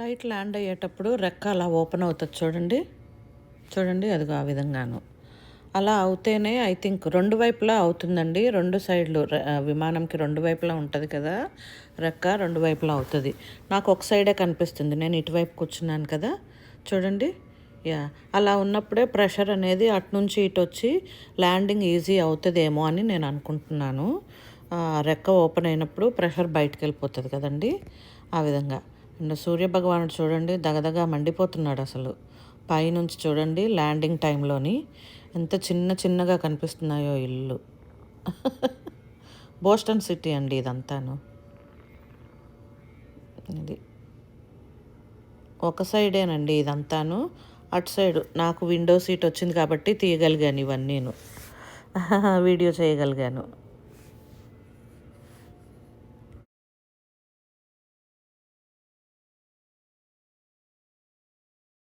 Flight land అయ్యేటప్పుడు రెక్క అలా ఓపెన్ అవుతుంది చూడండి. చూడండి అదిగో ఆ విధంగాను. అలా అవుతేనే ఐ థింక్ రెండు వైపులా అవుతుందండి. రెండు సైడ్లు విమానంకి రెండు వైపులా ఉంటుంది కదా. రెక్క రెండు వైపులా అవుతుంది. నాకు ఒక సైడే కనిపిస్తుంది. నేను ఇటువైపు కూర్చున్నాను కదా. చూడండి. యా అలా ఉన్నప్పుడే ప్రెషర్ అనేది అటు నుంచి ఇటు వచ్చి ల్యాండింగ్ ఈజీ అవుతుందేమో అని నేను అనుకుంటున్నాను. రెక్క ఓపెన్ అయినప్పుడు ప్రెషర్ బయటకు వెళ్ళిపోతుంది కదండి. ఆ విధంగా. అండ్ సూర్య భగవానుడు చూడండి దగదగ మండిపోతున్నాడు అసలు. పైనుంచి చూడండి ల్యాండింగ్ టైంలోని ఎంత చిన్న చిన్నగా కనిపిస్తున్నాయో ఇల్లు. బోస్టన్ సిటీ అండి ఇదంతాను. ఇది. ఒక సైడేనండి ఇదంతాను. అటు సైడ్ నాకు విండో సీట్ వచ్చింది కాబట్టి తీయగలిగాను ఇవన్నీను. వీడియో చేయగలిగాను.